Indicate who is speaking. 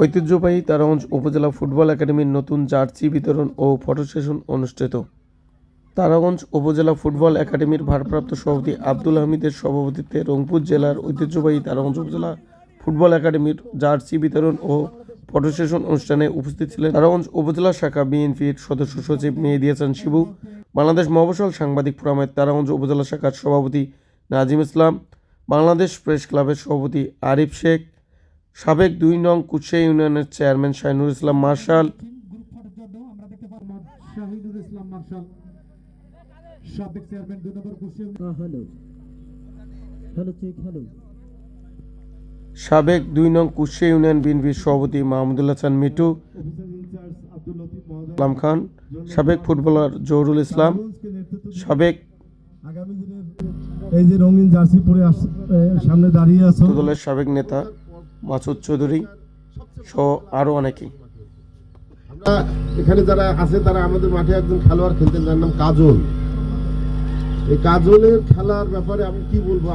Speaker 1: ঐতিহ্যবাহী তারাগঞ্জ উপজেলা ফুটবল একাডেমির নতুন জার্সি বিতরণ ও ফটো সেশন অনুষ্ঠিত। তারাগঞ্জ উপজেলা ফুটবল একাডেমির ভারপ্রাপ্ত সভাপতি আব্দুল হামিদের সভাপতিত্বে রংপুর জেলার ঐতিহ্যবাহী তারাগঞ্জ উপজেলা ফুটবল একাডেমির জার্সি বিতরণ ও ফটো সেশন অনুষ্ঠানে উপস্থিত ছিলেন তারাগঞ্জ উপজেলা শাখা বিএনপির সদস্য সচিব মেহেদি হাসান শিবু, বাংলাদেশ মফসল সাংবাদিক ফোরামের তারাগঞ্জ উপজেলা শাখার সভাপতি নাজিম ইসলাম, বাংলাদেশ প্রেস ক্লাবের সভাপতি আরিফ শেখ সাবেক দুই নং কুৎসা ইউনিয়নের চেয়ারম্যান শাহিনুর ইসলাম মার্শাল।
Speaker 2: শাহিনুর ইসলাম সাবেক চেয়ারম্যান দুই নম্বর কুশি
Speaker 3: হ্যালো হ্যালো চেক হ্যালো
Speaker 1: সাবেক দুই নং কুৎসা ইউনিয়ন বিএনপির সভাপতি মাহমুদুল হাসান মিটু ইসলাম খান। সাবেক ফুটবলার জহুরুল ইসলাম। সাবেক
Speaker 2: এই যে রঙিন জার্সি পরে সামনে দাঁড়িয়ে আছে।
Speaker 1: দলের সাবেক নেতা মাসুদ চৌধুরী সহ আরও অনেকেই।
Speaker 4: আমরা এখানে যারা আছে, তারা আমাদের মাঠে একজন খেলোয়াড় খেলতেন, যার নাম কাজল। এই কাজলের খেলার ব্যাপারে আমি কি বলব?